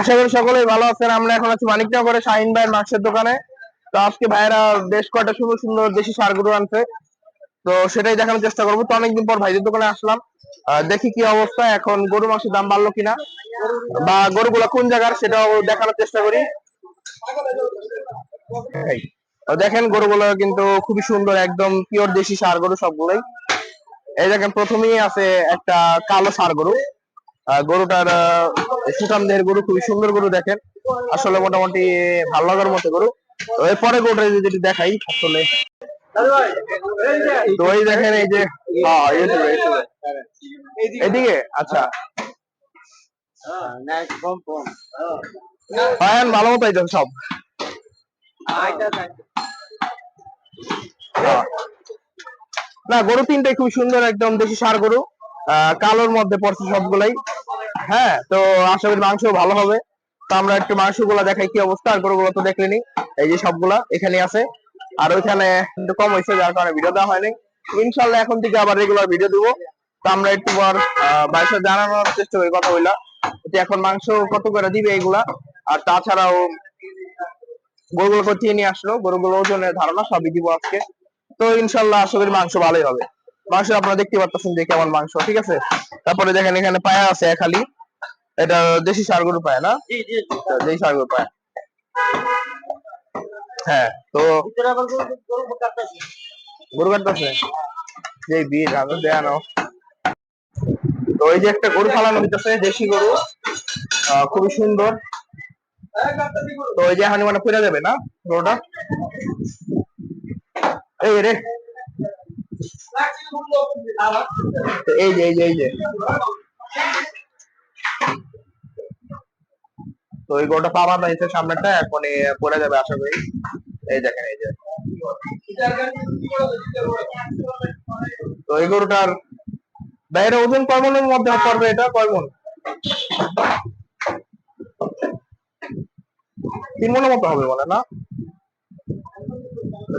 আশা করি সকলেই ভালো আছেন। আমরা এখন আছি মানিকনগরে শাহিন ভাইয়ের মাংসের দোকানে। তো আজকে ভাইরা বেশ কয়টা সুন্দর সুন্দর দেশি সার গরু আনছে। তো সেটাই দেখানোর চেষ্টা করব। তো অনেকদিন পর ভাইদের দোকানে আসলাম। দেখি কি অবস্থা, এখন গরু মাংসের দাম বাড়লো কিনা? বা গরুগুলো কোন জায়গার সেটাও দেখানোর চেষ্টা করি। দেখেন, গরুগুলো কিন্তু খুবই সুন্দর, একদম পিওর দেশি সার গরু সবগুলোই। এই দেখেন, প্রথমেই আছে একটা কালো সার গরু। গরুটার সুঠাম দেহের গরু, খুবই সুন্দর গরু দেখেন। আসলে মোটামুটি ভালো লাগার মতো গরু। এরপরে গরুটা যদি দেখাই, আসলে। তো এই দেখেন, এই যে। এদিকে আচ্ছা। পায়ান ভালো মতো সব। না, গরু তিনটাই খুব সুন্দর, একদম দেশি সার গরু। কালোর মধ্যে পড়ছে সবগুলাই। হ্যাঁ তো আশা করি মাংস ভালো হবে। তো আমরা একটু মাংসগুলা দেখাই কি অবস্থা, আর গরুগুলো তো দেখলেনি। এই যে সবগুলা এখানে আছে। আর ওইখানে একটু কম হয়েছে, যার কারণে ভিডিও দেওয়া হয়নি। ইনশাল্লাহ এখন থেকে আবার রেগুলার ভিডিও দিব। তো আমরা একটু পর বাইশে জানানোর চেষ্টা করি কথা বললাম এখন মাংস কত করে দিবে এগুলা? আর তাছাড়াও গরুগুলো কোথায় নিয়ে আসলো। গরুগুলো ওজনের ধারণা সবই দিব আজকে। তো ইনশাল্লাহ আশা করি মাংস ভালোই হবে। মাংস আপনারা দেখতে পাচ্ছেন যে কেমন মাংস ঠিক আছে? তারপরে দেখেন এখানে পায়া আছে খালি এটা দেশি সার গরু পায় না? দেশি সার গরু পায়। হ্যাঁ তো গরু কাটতেছে। যে বীর আমি দেয়া নাও। তো এই যে একটা গরু ফালানো হইতেছে দেশি গরু। আহ, খুবই সুন্দর। তো এই যে এখন মানে যাবে না গরুটা? এই রে এই যে এই যে এই যে। তো এই গরুটা পাওয়া যাইছে সামনেটা এখন পড়ে যাবে আশা করি। এই দেখেন, এই যে। তো এই গরুটার বাইরে ওজন কয় মনের মধ্যে পড়বে এটা, কয় মন? তিন মনের মতো হবে বলে না?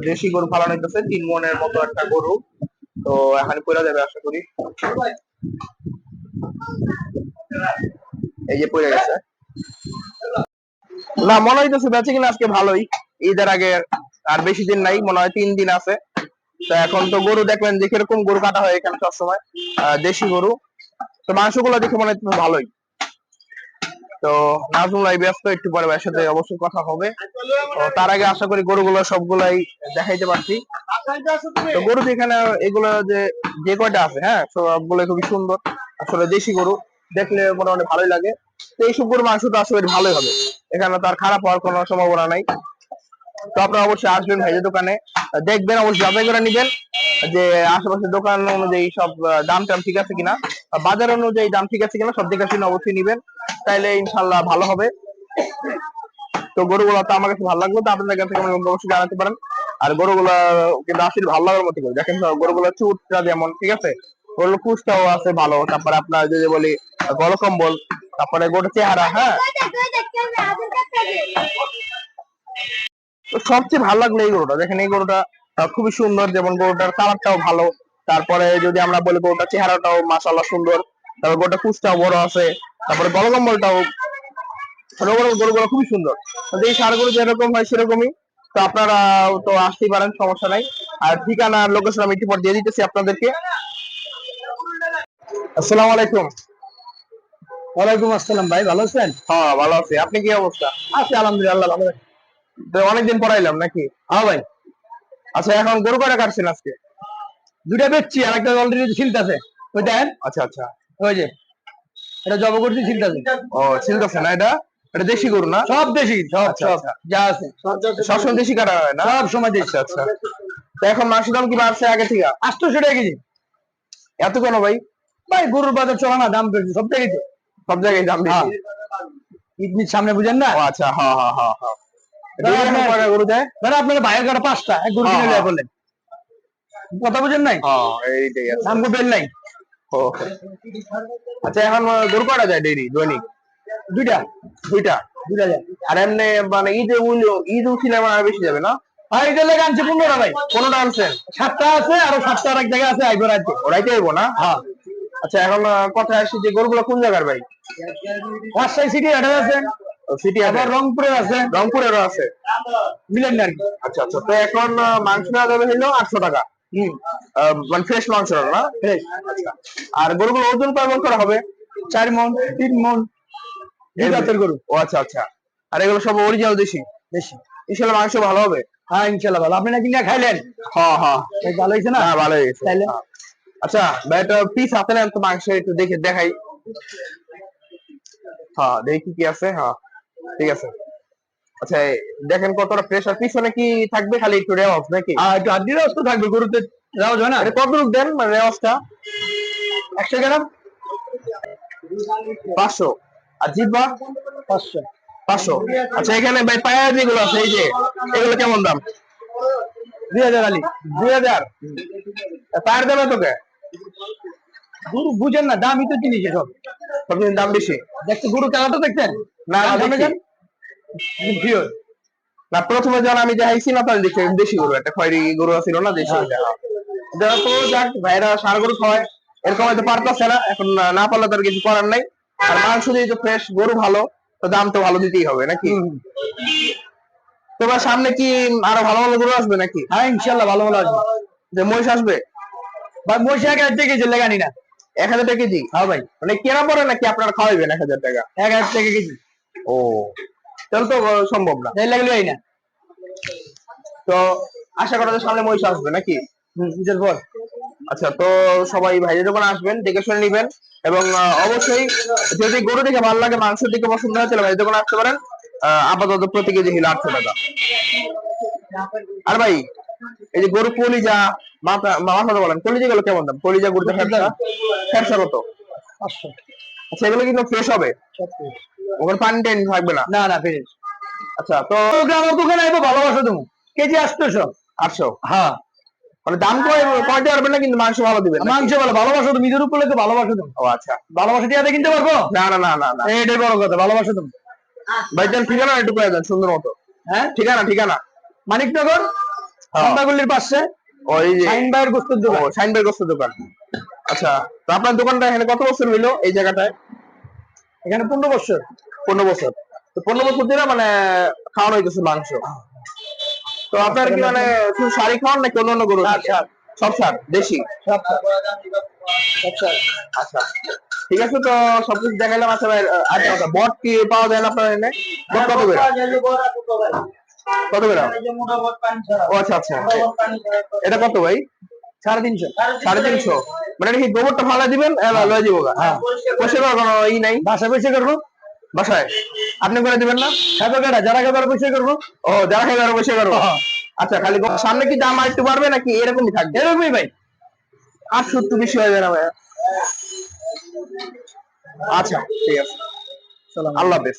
দেশি গরু ফালানো হইতেছে, তিন মনের মতো একটা গরু। তো এখন পড়ে যাবে, আশা করি। এই যে পড়ে গেছে। না, মনে হইতেছে বেঁচে কিনা আজকে ভালোই। ঈদের আগে আর বেশি দিন নাই, মনে হয় তিন দিন আছে। তো এখন তো গরু দেখবেন যে কীরকম গরু কাটা হয় এখানে সবসময়। দেশি গরু। তো মাংসগুলো দেখে মনে হচ্ছে ভালোই। তো নাজমুল ভাই ব্যস্ত, একটু পরে সাথে অবশ্যই কথা হবে। তো তার আগে আশা করি গরুগুলো সবগুলাই দেখাইতে পারছি। তো গরু যেখানে এগুলো যে যে কয়টা আছে হ্যাঁ? সবগুলো খুবই সুন্দর। আসলে দেশি গরু দেখলে মোটামুটি ভালোই লাগে। তো এইসব গরু মাংস তো আসলে ভালোই হবে। এখানে তো আর খারাপ হওয়ার কোনো সম্ভাবনা নাই। তো আপনারা অবশ্যই আসবেন ভাইয়ের দোকানে। দেখবেন অবশ্যই যাচাই করে নিবেন যে আশেপাশে দোকান অনুযায়ী সব দাম টাম ঠিক আছে কিনা। বাজার অনুযায়ী দাম ঠিক আছে কিনা সব দেখে শুনে অবশ্যই নিবেন। তাইলে ইনশাল্লাহ ভালো হবে। তো গরুগুলো তো আমার কাছে ভালো লাগল। তো আপনাদের কাছে অবশ্যই জানাতে পারেন। আর গরুগুলো কিন্তু আসলে ভালো লাগার মতো করে। দেখেন গরুগুলো চুটটা যেমন, ঠিক আছে? গরুর কুচটাও আছে ভালো। তারপরে আপনার যে যে বলি গলকম্বল তারপরে গোটা চেহারা হ্যাঁ? সবচেয়ে ভালো লাগল এই গরুটা। দেখেন এই গরুটা খুবই সুন্দর। যেমন গরুটার কালারটাও ভালো। তারপরে যদি আমরা বলি, গরুটার চেহারাটাও মাশাআল্লাহ সুন্দর। তারপর গরুটা কুচটাও বড় আছে। তারপরে গলকম্বলটাও গরুগুলো খুবই সুন্দর। এই সারগুলো যেরকম হয়, সেরকমই তো আপনারা তো আসতেই পারেন সমস্যা নাই। আর ঠিকানা লোকেশন আমি একটু পর দিয়ে দিতেছি আপনাদেরকে। আসসালামু আলাইকুম। ওয়ালাইকুম আসসালাম ভাই ভালো আছেন? হ্যাঁ ভালো আছি। আপনি কি অবস্থা? আছি আলহামদুলিল্লাহ ভালো আছি। তো অনেকদিন পর আইলাম নাকি? হ্যাঁ ভাই। আচ্ছা এখন গরু কয়টা কাটছেন আজকে? দুইটা বেচছি আর একটা অলরেডি ছিলতেছে। ওই দেখেন আচ্ছা আচ্ছা। ওই যে এটা জব করছি ছিলতেছে। ও ছিলতেছে না এটা? এটা দেশি গরু না? সব দেশি সব আচ্ছা, সব। আচ্ছা। যা আছে। সবসময় দেশি কাটা হয় না? সব সময় দেশি আচ্ছা। আচ্ছা। তো এখন মাংসের দাম কি বাড়ছে আগে থেকে? আটশোশো টাকা কেজি। এত কেন ভাই? ভাই গরুর বাজার চলে না দাম বেশি সব জায়গায় সব জায়গায় দাম হ্যাঁ। বেশি ঈদ সামনে বুঝেন না? আচ্ছা হ্যাঁ হ্যাঁ হ্যাঁ হ্যাঁ আপনার- কয়টা গরু দেয়? ধরো আপনার ভাইয়ের কাটা পাঁচটা এক গরু হ্যাঁ, কিনে হ্যাঁ। বললেন। কথা বুঝেন নাই? হ্যাঁ দাম বেল নাই। ও আচ্ছা এখন গরু কয়টা যায় ডেইলি দৈনিক? দুইটা দুইটা দুইটা যায়। আর এমনি মানে ঈদে উইল ঈদ উঠিলে আমার আর বেশি যাবে না। ভাই এটা লেগে আনছে পনেরোটা ভাই আনছেন সাতটা আছে আর সাতটা জায়গায় আছে আইবো না? হ্যাঁ। আচ্ছা এখন কথা আসি যে গরুগুলো কোন জায়গার ভাই? রাজশাহী সিটি আছে। সিটি আবার রংপুরে আছে। রংপুরেরও আছে। মিলেন না আচ্ছা আচ্ছা। তো এখন মাংস নেওয়া যাবে হলো আটশো টাকা। মানে ফ্রেশ মাংস না? ফ্রেশ আর গরুগুলো ওজন কেমন করা হবে? চার মন তিন মন। জাতের গরু। ও আচ্ছা আচ্ছা। আর এগুলো সব অরিজিনাল দেশি? বেশি ইনশাল্লাহ মাংস ভালো হবে। হ্যাঁ ইনশাল্লাহ ভালো। আপনি নাকি না খাইলেন? হ্যাঁ হ্যাঁ। ভালো হয়েছে না? হ্যাঁ ভালো হয়েছে। তাইলে? হ্যাঁ। আচ্ছা ভাই পিস হাতে নেন তো মাংস একটু দেখে দেখাই। হ্যাঁ দেখি কি আছে। হ্যাঁ ঠিক আছে। আচ্ছা দেখেন কতটা প্রেসার পিছনে কি থাকবে? খালি একটু রেওয়াজ নাকি? আর একটু হাড্ডির অস্ত থাকবে গরুতে যাওয়া যায় না? এটা কত রূপ দেন? মানে রেওয়াজটা? একশো গ্রাম? পাঁচশো। আর জিব্বা পাঁচশো। পাঁচশো। আচ্ছা এখানে ভাই পায়া যেগুলো আছে এই যে এগুলো কেমন দাম? দুই হাজার আলি। দুই হাজার? পায়ের দাম তোকে গরু বুঝেন না দামই তো জিনিস সব সবজির দাম বেশি? দেখতে গরু কালাটা দেখছেন? না না, দেখি। প্রথমে যখন আমি দেখাইছি না তাহলে দেখছি দেশি গরু একটা খয়রি গরু ছিল না দেশি তো যাক ভাইরা সার গরু খাওয়ায় এরকম হয়তো পারতেছে না এখন না- না পারলে তার কিছু করার নাই। আর মাংস যেহেতু ফ্রেশ গরু ভালো তো দাম তো ভালো দিতেই হবে নাকি? তোমার সামনে কি আরও ভালো ভালো গরু আসবে নাকি? হ্যাঁ ইনশাল্লাহ ভালো ভালো আসবে। যে মহিষ আসবে? ভাই মহিষা এক হাজার টাকা কেজি লেগানি না। এক হাজার টাকা কেজি? হ্যাঁ ভাই। মানে কেনা পরে নাকি আপনারা খাওয়াইবেন এক হাজার টাকা? এক হাজার টাকা কেজি। ও তাহলে তো সম্ভব না। তাই লাগলে এই না। তো আশা করা যায় সামনে মহিষ আসবে নাকি? হুম ঈদের পর। আচ্ছা তো সবাই ভাইদের দোকানে আসবেন দেখে শুনে নিবেন এবং অবশ্যই যদি গরু দেখে ভালো লাগে মাংস দেখে পছন্দ হয় তাহলে ভাইদের দোকানে আসতে পারেন। আপাতত প্রতি কেজি হলো আটশো টাকা। আর ভাই এই যে গরু কলিজা মাথা মাথা বলেন কলিজা গুলো কেমন দাম? কলিজা গরুটা ফ্যাপসা ফ্যাপসা কত? আচ্ছা এগুলো কিন্তু ফ্রেশ হবে। ওখানে পানি টাইনি থাকবে না? না না ফিরে আচ্ছা তো আমার দোকানে আইবো ভালোবাসা তুমি। কেজি আটশোশো আটশো? হ্যাঁ। মানে দাম কয় পারবেন না কিন্তু মাংস ভালো দিবেন মাংস ভালো ভালোবাসা তুমি ঈদের উপরে তো ভালোবাসা তুমি ও আচ্ছা। ভালোবাসা দিয়ে কিনতে পারব? না না না না না। এইটাই বড় কথা ভালোবাসা তুমি ভাই ঠিকানা একটু করে দেন সুন্দর মতো। হ্যাঁ? ঠিকানা ঠিকানা। মানিকনগর। সন্ধ্যাগুলির পাশে। ওই যে সাইন ভাইয়ের গোস্তের দোকান। শাইন গোস্তের দোকান। আচ্ছা তো আপনার দোকানটা এখানে কত বছর হইল এই জায়গাটায়? এখানে পনেরো বছর। পনেরো বছর। তো পনেরো বছর ধরে মানে খাওয়ানো হইতেছে মাংস। তো আপনার কি মানে শুধু শাড়ি খাওয়ান নাকি অন্য অন্য গরু? সার, সার। সব সার দেশি? সব আচ্ছা আচ্ছা। ঠিক আছে তো সবকিছু দেখাইলাম। আচ্ছা ভাই আচ্ছা আচ্ছা। বট কি পাওয়া যায় না আপনার এখানে বট কত করে? কত করে? ও আচ্ছা আচ্ছা। এটা কত ভাই? সাড়ে তিনশো। সাড়ে তিনশো। মানে কি গোবরটা ফালা দিবেন? লয়ে দিব হ্যাঁ। পয়সা কোনো ই নাই? বাসা পয়সা করব? বাসায়। আপনি করে দিবেন না? খাবে কেটা যারা খাবার বসে করব। ও যারা খাইবে বসে করব। হ্যাঁ। আচ্ছা খালি সামনে কি দাম আর একটু বাড়বে নাকি? এরকমই থাকবে। এরকমই ভাই। আর সত্যি বেশি হয়ে যাবে না ভাইয়া। আচ্ছা ঠিক আছে। আল্লাহ হাফেজ।